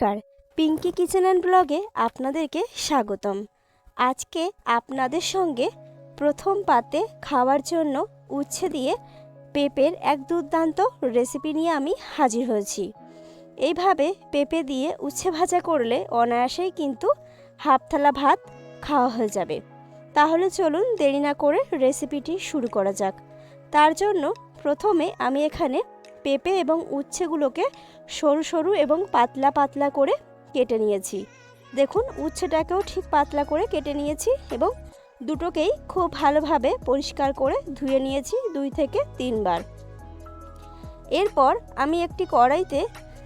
নমস্কার। Pinki kitchen and ব্লগে আপনাদেরকে স্বাগতম। আজকে আপনাদের সঙ্গে প্রথম পাতে খাওয়ার জন্য উচ্ছে দিয়ে পেঁপের এক দুর্দান্ত রেসিপি নিয়ে আমি হাজির হয়েছি। এইভাবে পেঁপে দিয়ে উচ্ছে ভাজা করলে অনায়াসেই কিন্তু হাফ থালা ভাত খাওয়া হয়ে যাবে। তাহলে চলুন দেরি না করে রেসিপিটি শুরু করা যাক। তার জন্য প্রথমে আমি এখানে পেঁপে এবং উচ্ছেগুলোকে সরু সরু এবং পাতলা পাতলা করে কেটে নিয়েছি। দেখুন, উচ্ছেটাকেও ঠিক পাতলা করে কেটে নিয়েছি এবং দুটোকেই খুব ভালোভাবে পরিষ্কার করে ধুয়ে নিয়েছি দুই থেকে তিনবার। এরপর আমি একটি কড়াইতে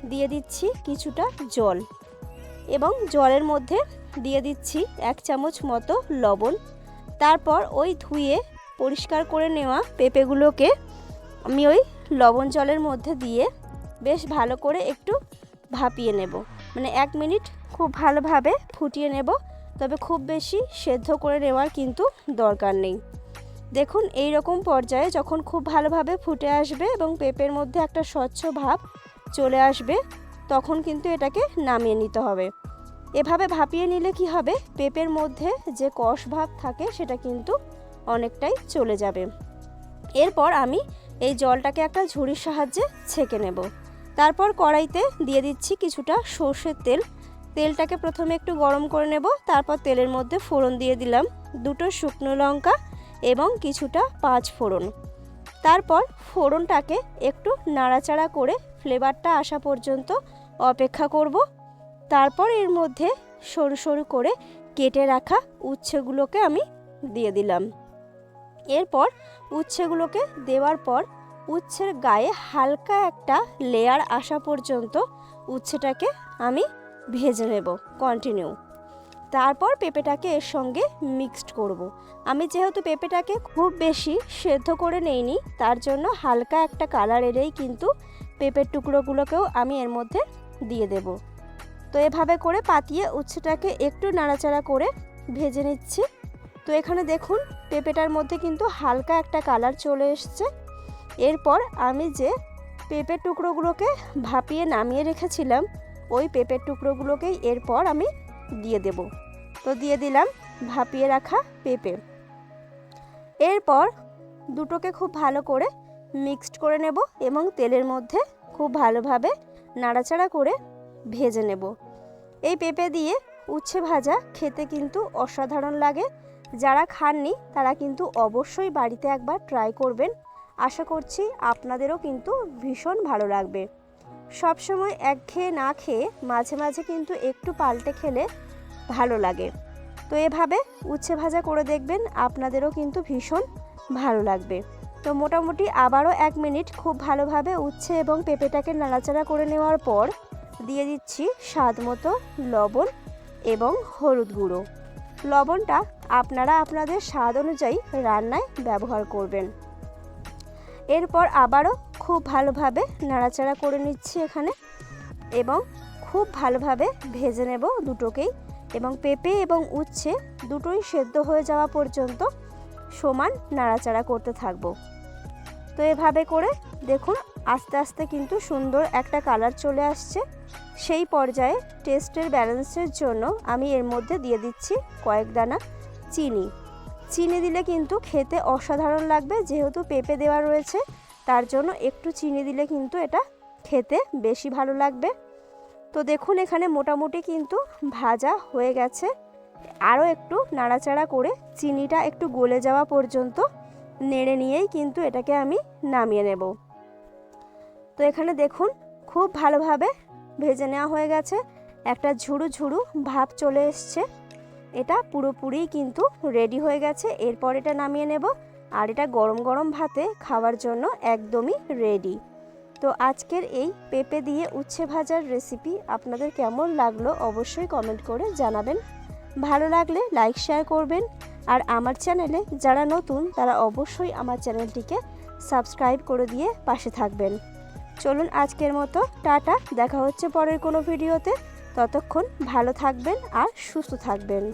দিয়ে দিচ্ছি কিছুটা জল এবং জলের মধ্যে দিয়ে দিচ্ছি এক চামচ মতো লবণ। তারপর ওই ধুয়ে পরিষ্কার করে নেওয়া পেঁপেগুলোকে আমি ওই লবণ জলের মধ্যে দিয়ে বেশ ভালো করে একটু ভাপিয়ে নেব। মানে এক মিনিট খুব ভালোভাবে ফুটিয়ে নেব, তবে খুব বেশি সেদ্ধ করে নেওয়ার কিন্তু দরকার নেই। দেখুন এই রকম পর্যায়ে যখন খুব ভালোভাবে ফুটে আসবে এবং পেঁপের মধ্যে একটা স্বচ্ছ ভাব চলে আসবে, তখন কিন্তু এটাকে নামিয়ে নিতে হবে। এভাবে ভাপিয়ে নিলে কি হবে? পেঁপের মধ্যে যে কষ ভাব থাকে, সেটা কিন্তু অনেকটাই চলে যাবে। এরপর আমি এই জলটাকে একটা ঝুড়ির সাহায্যে ছেঁকে নেব। তারপর কড়াইতে দিয়ে দিচ্ছি কিছুটা সর্ষের তেল। তেলটাকে প্রথমে একটু গরম করে নেব, তারপর তেলের মধ্যে ফোড়ন দিয়ে দিলাম দুটো শুকনো লঙ্কা এবং কিছুটা পাঁচ ফোড়ন। তারপর ফোড়নটাকে একটু নাড়াচাড়া করে ফ্লেভারটা আসা পর্যন্ত অপেক্ষা করব। তারপর এর মধ্যে সরু সরু করে কেটে রাখা উচ্ছেগুলোকে আমি দিয়ে দিলাম। এরপর উচ্ছেগুলোকে দেওয়ার পর উচ্ছের গায়ে হালকা একটা লেয়ার আসা পর্যন্ত উচ্ছেটাকে আমি ভেজে নেব কন্টিনিউ তারপর পেঁপেটাকে এর সঙ্গে মিক্সড করব। আমি যেহেতু পেঁপেটাকে খুব বেশি সেদ্ধ করে নেইনি, তার জন্য হালকা একটা কালার এলেই কিন্তু পেঁপের টুকরোগুলোকেও আমি এর মধ্যে দিয়ে দেব। তো এভাবে করে পাতিয়ে উচ্ছেটাকে একটু নাড়াচাড়া করে ভেজে নিচ্ছি। তো এখানে দেখুন, পেঁপেটার মধ্যে কিন্তু হালকা একটা কালার চলে এসছে। এরপর আমি যে পেঁপের টুকরোগুলোকে ভাপিয়ে নামিয়ে রেখেছিলাম, ওই পেঁপের টুকরোগুলোকেই এরপর আমি দিয়ে দেব। তো দিয়ে দিলাম ভাপিয়ে রাখা পেঁপে। এরপর দুটোকে খুব ভালো করে মিক্সড করে নেব এবং তেলের মধ্যে খুব ভালোভাবে নাড়াচাড়া করে ভেজে নেব। এই পেঁপে দিয়ে উচ্ছে ভাজা খেতে কিন্তু অসাধারণ লাগে। যারা খাননি, তারা কিন্তু অবশ্যই বাড়িতে একবার ট্রাই করবেন। আশা করছি আপনাদেরও কিন্তু ভীষণ ভালো লাগবে। সবসময় একঘেয়ে না খেয়ে মাঝে মাঝে কিন্তু একটু পাল্টে খেলে ভালো লাগে। তো এভাবে উচ্ছে ভাজা করে দেখবেন, আপনাদেরও কিন্তু ভীষণ ভালো লাগবে। তো মোটামুটি আবারও এক মিনিট খুব ভালোভাবে উচ্ছে এবং পেঁপেটাকে নাড়াচাড়া করে নেওয়ার পর দিয়ে দিচ্ছি স্বাদ মতো লবণ এবং হলুদ গুঁড়ো। লবণটা আপনারা আপনাদের স্বাদ অনুযায়ী রান্নায় ব্যবহার করবেন। এরপর আবারও খুব ভালোভাবে নাড়াচাড়া করে নিচ্ছি এখানে এবং খুব ভালোভাবে ভেজে নেব দুটোকেই এবং পেঁপে এবং উচ্ছে দুটোই সেদ্ধ হয়ে যাওয়া পর্যন্ত সমান নাড়াচাড়া করতে থাকব। তো এভাবে করে দেখুন আস্তে আস্তে কিন্তু সুন্দর একটা কালার চলে আসছে। সেই পর্যায়ে টেস্টের ব্যালেন্সের জন্য আমি এর মধ্যে দিয়ে দিচ্ছি কয়েক দানা চিনি। চিনি দিলে কিন্তু খেতে অসাধারণ লাগবে, যেহেতু পেঁপে দেওয়া রয়েছে, তার জন্য একটু চিনি দিলে কিন্তু এটা খেতে বেশি ভালো লাগবে। তো দেখুন, এখানে মোটামুটি কিন্তু ভাজা হয়ে গেছে। আরও একটু নাড়াচাড়া করে চিনিটা একটু গলে যাওয়া পর্যন্ত নেড়ে নিয়েই কিন্তু এটাকে আমি নামিয়ে নেব। তো এখানে দেখুন, খুব ভালোভাবে ভেজে নেওয়া হয়ে গেছে। একটা ঝুড়ু ঝুড়ু ভাব চলে এসছে। এটা পুরোপুরি কিন্তু রেডি হয়ে গেছে। এরপর এটা নামিয়ে নেব। আর এটা গরম গরম ভাতে খাওয়ার জন্য একদমই রেডি তো আজকের এই পেঁপে দিয়ে উচ্ছে ভাজার রেসিপি আপনাদের কেমন লাগল অবশ্যই কমেন্ট করে জানাবেন। ভালো লাগলে লাইক শেয়ার করবেন। আর আমার চ্যানেলে যারা নতুন, তারা অবশ্যই আমার চ্যানেলটিকে সাবস্ক্রাইব করে দিয়ে পাশে থাকবেন। চলুন আজকের মতো টাটা, দেখা হচ্ছে পরের কোনো ভিডিওতে। ততক্ষণ ভালো থাকবেন আর সুস্থ থাকবেন।